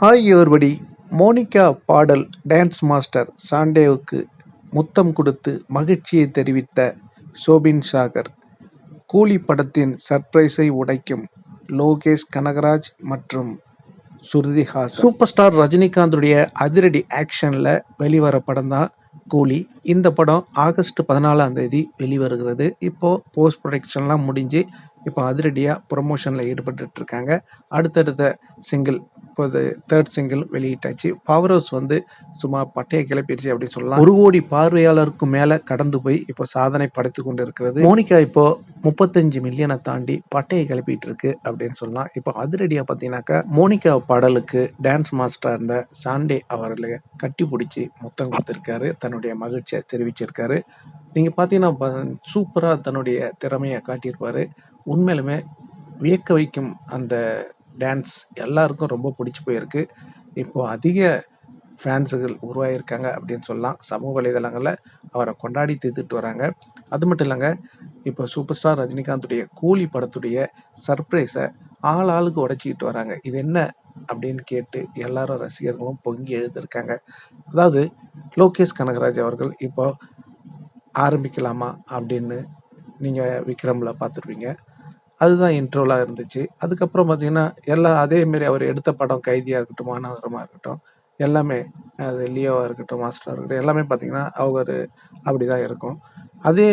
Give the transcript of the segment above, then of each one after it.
Hi everybody Monica பாடல் dance master சாண்டேவுக்கு முத்தம் கொடுத்து மகிழ்ச்சியை தெரிவித்த சோபின் சாகர். கூலி படத்தின் சர்ப்ரைஸை உடைக்கும் லோகேஷ் கனகராஜ் மற்றும் சுருதி சூப்பர் ஸ்டார் ரஜினிகாந்துடைய அதிரடி ஆக்ஷனில் வெளிவர படம் தான் கூலி. இந்த படம் ஆகஸ்ட் பதினாலாம் தேதி வெளிவருகிறது. இப்போது போஸ்ட் ப்ரொடக்ஷன்லாம் முடிஞ்சு இப்போ அதிரடியாக ப்ரொமோஷனில் ஈடுபட்டுட்டு இருக்காங்க. அடுத்தடுத்த சிங்கிள் இப்போது தேர்ட் சிங்கிள் வெளியிட்டாச்சு. பவர் ஹவுஸ் வந்து சும்மா பட்டையை கிளப்பிடுச்சு அப்படின்னு சொல்லலாம். ஒரு கோடி பார்வையாளருக்கும் மேலே கடந்து போய் இப்போ சாதனை படைத்து கொண்டு இருக்கிறது மோனிகா இப்போ முப்பத்தஞ்சு மில்லியனை தாண்டி பட்டையை கிளப்பிட்டு இருக்கு அப்படின்னு சொல்லலாம். இப்போ அதிரடியாக பார்த்தீங்கன்னாக்கா மோனிகா பாடலுக்கு டான்ஸ் மாஸ்டராக இருந்த சாண்டே அவர்களை கட்டி பிடிச்சி முத்தம் கொடுத்துருக்காரு. தன்னுடைய மகிழ்ச்சியை தெரிவிச்சிருக்காரு. நீங்கள் பார்த்தீங்கன்னா சூப்பராக தன்னுடைய திறமையை காட்டியிருப்பார். உண்மையிலுமே வியக்க வைக்கும் அந்த டான்ஸ் எல்லாருக்கும் ரொம்ப பிடிச்சி போயிருக்கு. இப்போ அதிக ஃபேன்ஸுகள் உருவாகியிருக்காங்க அப்படின்னு சொல்லலாம். சமூக வலைதளங்களில் அவரை கொண்டாடி தீர்த்துட்டு வராங்க. அது மட்டும் இல்லைங்க இப்போ சூப்பர் ஸ்டார் ரஜினிகாந்துடைய கூலி படத்துடைய சர்ப்ரைஸை ஆள் ஆளுக்கு உடச்சிக்கிட்டு வராங்க. இது என்ன அப்படின்னு கேட்டு எல்லாரும் ரசிகர்களும் பொங்கி எழுதியிருக்காங்க அதாவது லோகேஷ் கனகராஜ் அவர்கள் இப்போ ஆரம்பிக்கலாமா அப்படின்னு நீங்கள் விக்ரமில் பார்த்துருப்பீங்க. அதுதான் இன்ட்ரோலாக இருந்துச்சு. அதுக்கப்புறம் பார்த்தீங்கன்னா எல்லாம் அதேமாரி அவர் எடுத்த படம் கைதியாக இருக்கட்டும் மாநகரமாக இருக்கட்டும் எல்லாமே அது லியோவாக இருக்கட்டும் மாஸ்டராக இருக்கட்டும் எல்லாமே பார்த்தீங்கன்னா அவர் அப்படி தான் இருக்கும். அதே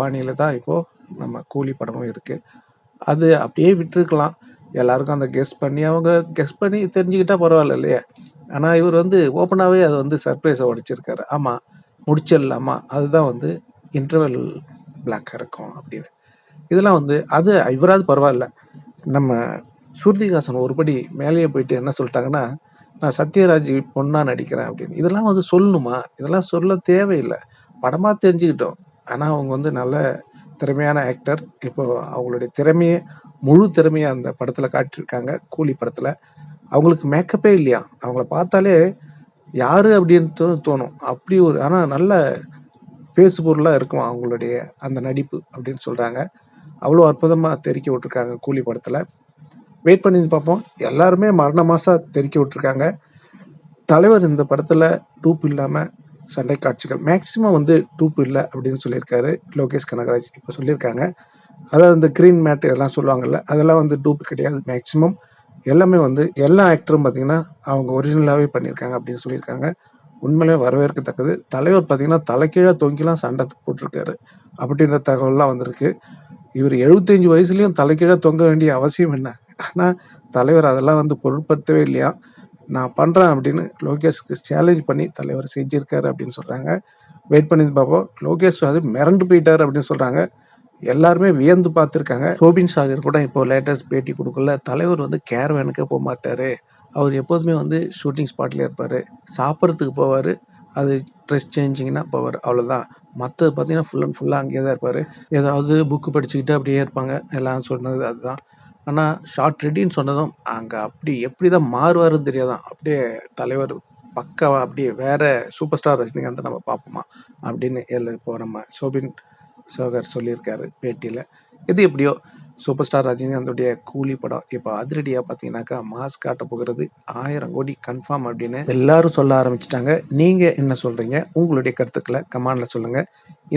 பாணியில் தான் இப்போது நம்ம கூலி படமும் இருக்குது அது அப்படியே விட்டுருக்கலாம். எல்லாருக்கும் அந்த கெஸ் பண்ணி அவங்க கெஸ் பண்ணி தெரிஞ்சுக்கிட்டா பரவாயில்ல இல்லையா? ஆனால் இவர் வந்து ஓப்பனாகவே அதை வந்து சர்ப்ரைஸை உடைச்சிருக்காரு. ஆமாம் முடிச்சிடலாமா? அதுதான் வந்து இன்டர்வல் பிளாக்காக இருக்கும் அப்படின்னு. இதெல்லாம் வந்து அது இவராது பரவாயில்ல. நம்ம சுருதிகாசன் ஒருபடி மேலேயே போயிட்டு என்ன சொல்லிட்டாங்கன்னா நான் சத்யராஜ் பொண்ணா நடிக்கிறேன் அப்படின்னு. இதெல்லாம் வந்து சொல்லணுமா? இதெல்லாம் சொல்ல தேவையில்லை. படமாக தெரிஞ்சுக்கிட்டோம். ஆனால் அவங்க வந்து நல்ல திறமையான ஆக்டர் இப்போ அவங்களுடைய திறமையை முழு திறமையை அந்த படத்தில் காட்டியிருக்காங்க. கூலி படத்தில். அவங்களுக்கு மேக்கப்பே இல்லையா? அவங்கள பார்த்தாலே யாரு? அப்படின்னு தோணும். அப்படி ஒரு ஆனால் நல்ல பேசு பொருளாக இருக்கும் அவங்களுடைய அந்த நடிப்பு அப்படின்னு சொல்கிறாங்க அவ்வளோ அற்புதமாக தெரிக்க விட்டுருக்காங்க கூலி படத்தில். வெயிட் பண்ணி பார்ப்போம். எல்லாருமே மரண மாதம் தெரிக்க விட்டுருக்காங்க. தலைவர் இந்த படத்தில் டூப் இல்லாமல் சண்டை காட்சிகள். மேக்சிமம் வந்து டூப் இல்லை அப்படின்னு சொல்லியிருக்காரு லோகேஷ் கனகராஜ். இப்போ சொல்லியிருக்காங்க. அதாவது இந்த க்ரீன் மேட் எல்லாம் சொல்லுவாங்கல்ல அதெல்லாம் வந்து டூப் கிடையாது. மேக்ஸிமம் எல்லாமே வந்து எல்லா ஆக்டரும் பார்த்தீங்கன்னா அவங்க ஒரிஜினலாகவே பண்ணியிருக்காங்க அப்படின்னு சொல்லியிருக்காங்க. உண்மையிலே வரவேற்கத்தக்கது. தலைவர் பார்த்தீங்கன்னா தலைக்கீழாக தொங்கிலாம் சண்டை போட்டிருக்காரு. அப்படின்ற தகவல்லாம் வந்திருக்கு. இவர் எழுபத்தஞ்சு வயசுலேயும் தலைக்கீழே தொங்க வேண்டிய அவசியம் என்ன? ஆனால் தலைவர் அதெல்லாம் வந்து பொருட்படுத்தவே இல்லையா? நான் பண்ணுறேன் அப்படின்னு லோகேஷ்க்கு சேலஞ்ச் பண்ணி தலைவர் செஞ்சிருக்காரு அப்படின்னு சொல்கிறாங்க வெயிட் பண்ணி பார்ப்போம். லோகேஷ் அது மிரண்டு போயிட்டார் அப்படின்னு சொல்கிறாங்க எல்லாருமே வியந்து பார்த்துருக்காங்க. சோபின் சாகர் கூட இப்போ லேட்டஸ்ட் பேட்டி கொடுக்கல. தலைவர் வந்து கேரவேனுக்கே போக மாட்டார். அவர் எப்போதுமே வந்து ஷூட்டிங் ஸ்பாட்லேயே இருப்பார். சாப்பிட்றதுக்கு போவார். அது ட்ரெஸ் சேஞ்சிங்னா போவார். அவ்வளோதான் மற்றது பார்த்தீங்கன்னா ஃபுல் அண்ட் ஃபுல்லாக அங்கேயே தான் இருப்பார். ஏதாவது புக்கு படிச்சுக்கிட்டு அப்படியே இருப்பாங்க. எல்லாம் சொன்னது அதுதான். ஆனால் ஷார்ட் ரெடின்னு சொன்னதும் அங்கே அப்படி எப்படி தான் மாறுவாருன்னு தெரியாதான். அப்படியே தலைவர் பக்காவா அப்படியே வேற சூப்பர் ஸ்டார் ரஜினிகாந்த் நம்ம பார்ப்போமா அப்படின்னு எல்லாம் இப்போ நம்ம சோபின் சோகர் சொல்லியிருக்காரு பேட்டியில். எது எப்படியோ சூப்பர் ஸ்டார் ரஜினிகாந்தோடைய கூலி படம். இப்போ அதிரடியாக பார்த்தீங்கன்னாக்கா மாஸ் காட்ட போகிறது ஆயிரம் கோடி கன்ஃபார்ம் அப்படின்னு எல்லாரும் சொல்ல ஆரம்பிச்சிட்டாங்க. நீங்கள் என்ன சொல்கிறீங்க உங்களுடைய கருத்துக்களை கமெண்டில் சொல்லுங்கள்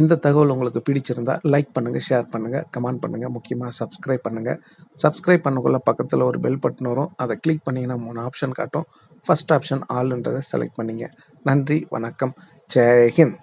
இந்த தகவல் உங்களுக்கு பிடிச்சிருந்தா லைக் பண்ணுங்கள் ஷேர் பண்ணுங்கள் கமெண்ட் பண்ணுங்கள் முக்கியமாக சப்ஸ்கிரைப் பண்ணுங்கள் சப்ஸ்கிரைப் பண்ணக்குள்ள பக்கத்தில் ஒரு பெல் பட்டன் வரும். அதை கிளிக் பண்ணிங்கன்னா மூணு ஆப்ஷன் காட்டும். ஃபஸ்ட் ஆப்ஷன் ஆல்ன்றதை செலக்ட் பண்ணிங்க. நன்றி வணக்கம். ஜெயஹிந்த்